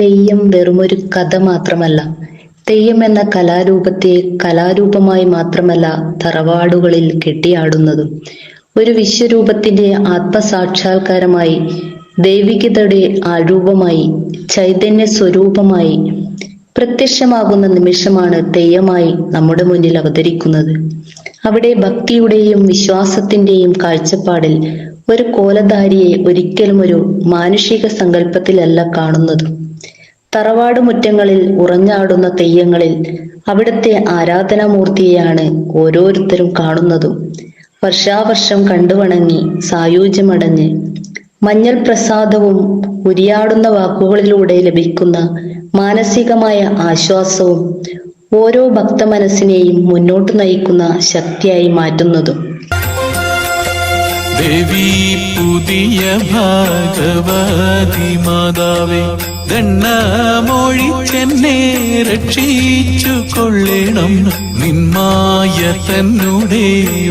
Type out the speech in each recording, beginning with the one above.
തെയ്യം വെറുമൊരു കഥ മാത്രമല്ല. തെയ്യം എന്ന കലാരൂപത്തെ കലാരൂപമായി മാത്രമല്ല തറവാടുകളിൽ കെട്ടിയാടുന്നതും. ഒരു വിശ്വരൂപത്തിന്റെ ആത്മസാക്ഷാത്കാരമായി ദൈവികതയുടെ ആരൂപമായി ചൈതന്യ സ്വരൂപമായി പ്രത്യക്ഷമാകുന്ന നിമിഷമാണ് തെയ്യമായി നമ്മുടെ മുന്നിൽ അവതരിക്കുന്നത്. അവിടെ ഭക്തിയുടെയും വിശ്വാസത്തിന്റെയും കാഴ്ചപ്പാടിൽ ഒരു കോലധാരിയെ ഒരിക്കലും ഒരു മാനുഷിക സങ്കല്പത്തിലല്ല കാണുന്നത്. തറവാട് മുറ്റങ്ങളിൽ ഉറഞ്ഞാടുന്ന തെയ്യങ്ങളിൽ അവിടുത്തെ ആരാധനാമൂർത്തിയെയാണ് ഓരോരുത്തരും കാണുന്നതും. വർഷാവർഷം കണ്ടുവണങ്ങി സായൂജ്യമടഞ്ഞ് മഞ്ഞൾ പ്രസാദവും ഉരിയാടുന്ന വാക്കുകളിലൂടെ ലഭിക്കുന്ന മാനസികമായ ആശ്വാസവും ഓരോ ഭക്ത മനസ്സിനെയും മുന്നോട്ട് നയിക്കുന്ന ശക്തിയായി മാറ്റുന്നതും. ദേവി ഭാഗവതി ദണ്ണമൊഴിച്ചെന്നെ രക്ഷിച്ചു കൊള്ളണം നിന്മായ തന്നെ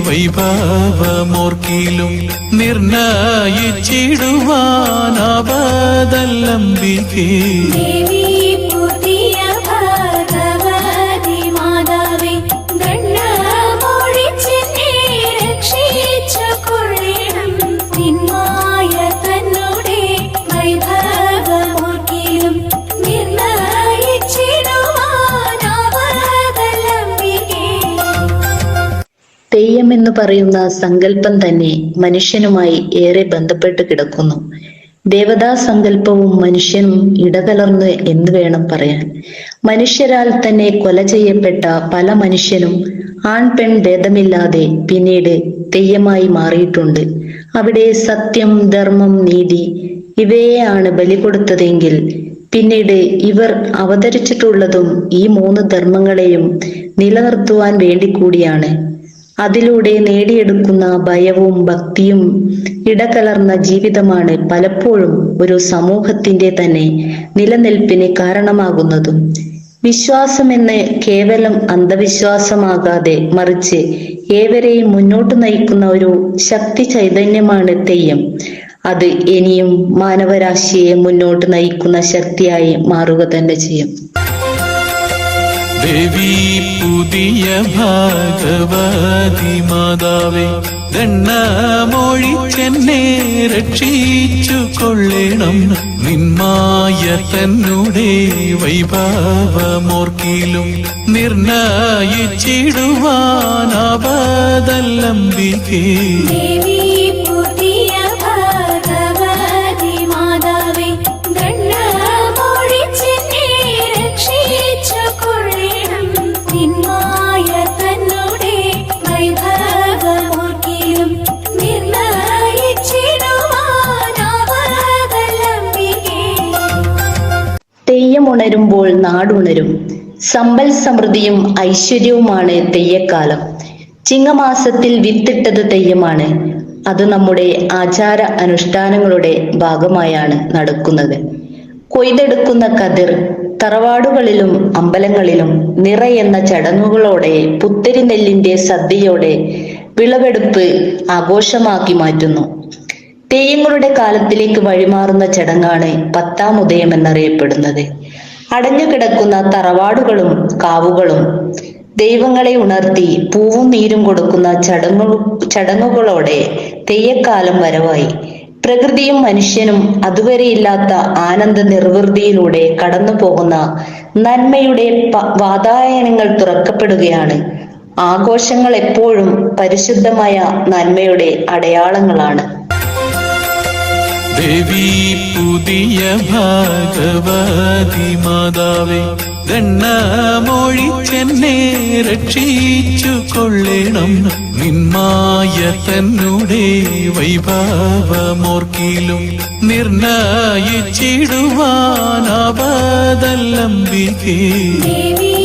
വൈഭവമോർക്കിലും നിർണയിച്ചിടുവാനാവതല്ലംബികേ തെയ്യം എന്ന് പറയുന്ന സങ്കല്പം തന്നെ മനുഷ്യനുമായി ഏറെ ബന്ധപ്പെട്ട് കിടക്കുന്നു. ദേവതാ സങ്കല്പവും മനുഷ്യനും ഇടകലർന്ന് എന്ന് വേണം പറയാൻ? മനുഷ്യരാൽ തന്നെ കൊല ചെയ്യപ്പെട്ട പല മനുഷ്യനും ആൺ പെൺ ഭേദമില്ലാതെ പിന്നീട് തെയ്യമായി മാറിയിട്ടുണ്ട്. അവിടെ സത്യം ധർമ്മം നീതി ഇവയെയാണ് ബലി കൊടുത്തതെങ്കിൽ പിന്നീട് ഇവർ അവതരിച്ചിട്ടുള്ളതും ഈ മൂന്ന് ധർമ്മങ്ങളെയും നിലനിർത്തുവാൻ വേണ്ടി കൂടിയാണ്. അതിലൂടെ നേടിയെടുക്കുന്ന ഭയവും ഭക്തിയും ഇടകലർന്ന ജീവിതമാണ് പലപ്പോഴും ഒരു സമൂഹത്തിന്റെ തന്നെ നിലനിൽപ്പിന് കാരണമാകുന്നതും. വിശ്വാസമെന്ന് കേവലം അന്ധവിശ്വാസമാകാതെ മറിച്ച് ഏവരെയും മുന്നോട്ട് നയിക്കുന്ന ഒരു ശക്തി ചൈതന്യമാണ് തെയ്യം. അത് ഇനിയും മാനവരാശിയെ മുന്നോട്ട് നയിക്കുന്ന ശക്തിയായി മാറുക തന്നെ ചെയ്യും. ദേവി പുതിയ ഭാഗവതി മാതാവേ ദണ്ണമൊഴിച്ചെന്നെ രക്ഷിച്ചു കൊള്ളണം. നിന്മായ തന്നെ വൈഭവമോർക്കിലും നിർണയിച്ചിടുവാനാവതല്ലംബികേ തെയ്യമുണരുമ്പോൾ നാടുണരും. സമ്പൽ സമൃദ്ധിയും ഐശ്വര്യവുമാണ് തെയ്യക്കാലം. ചിങ്ങമാസത്തിൽ വിത്തിട്ടത് തെയ്യമാണ്. അത് നമ്മുടെ ആചാര അനുഷ്ഠാനങ്ങളുടെ ഭാഗമായാണ് നടക്കുന്നത്. കൊയ്തെടുക്കുന്ന കതിർ തറവാടുകളിലും അമ്പലങ്ങളിലും നിറയെന്ന ചടങ്ങുകളോടെ പുത്തരി നെല്ലിന്റെ സദ്യയോടെ വിളവെടുപ്പ് ആഘോഷമാക്കി മാറ്റുന്നു. തെയ്യങ്ങളുടെ കാലത്തിലേക്ക് വഴിമാറുന്ന ചടങ്ങാണ് പത്താം ഉദയം എന്നറിയപ്പെടുന്നത്. അടഞ്ഞു കിടക്കുന്ന തറവാടുകളും കാവുകളും ദൈവങ്ങളെ ഉണർത്തി പൂവും നീരും കൊടുക്കുന്ന ചടങ്ങു ചടങ്ങുകളോടെ തെയ്യക്കാലം വരവായി. പ്രകൃതിയും മനുഷ്യനും അതുവരെയില്ലാത്ത ആനന്ദ നിർവൃതിയിലൂടെ കടന്നു പോകുന്ന നന്മയുടെ വാതായനങ്ങൾ തുറക്കപ്പെടുകയാണ്. ആഘോഷങ്ങൾ എപ്പോഴും പരിശുദ്ധമായ നന്മയുടെ അടയാളങ്ങളാണ്. ദേവി പുതിയ ഭാഗവതി മാതാവേ ദണ്ണമൊഴിച്ചെന്നെ രക്ഷിച്ചു കൊള്ളണം. നിന്മായ തന്നെ വൈഭവമോർക്കിലും നിർണയിച്ചിടുവാനാവതല്ലംബികേ ദേവി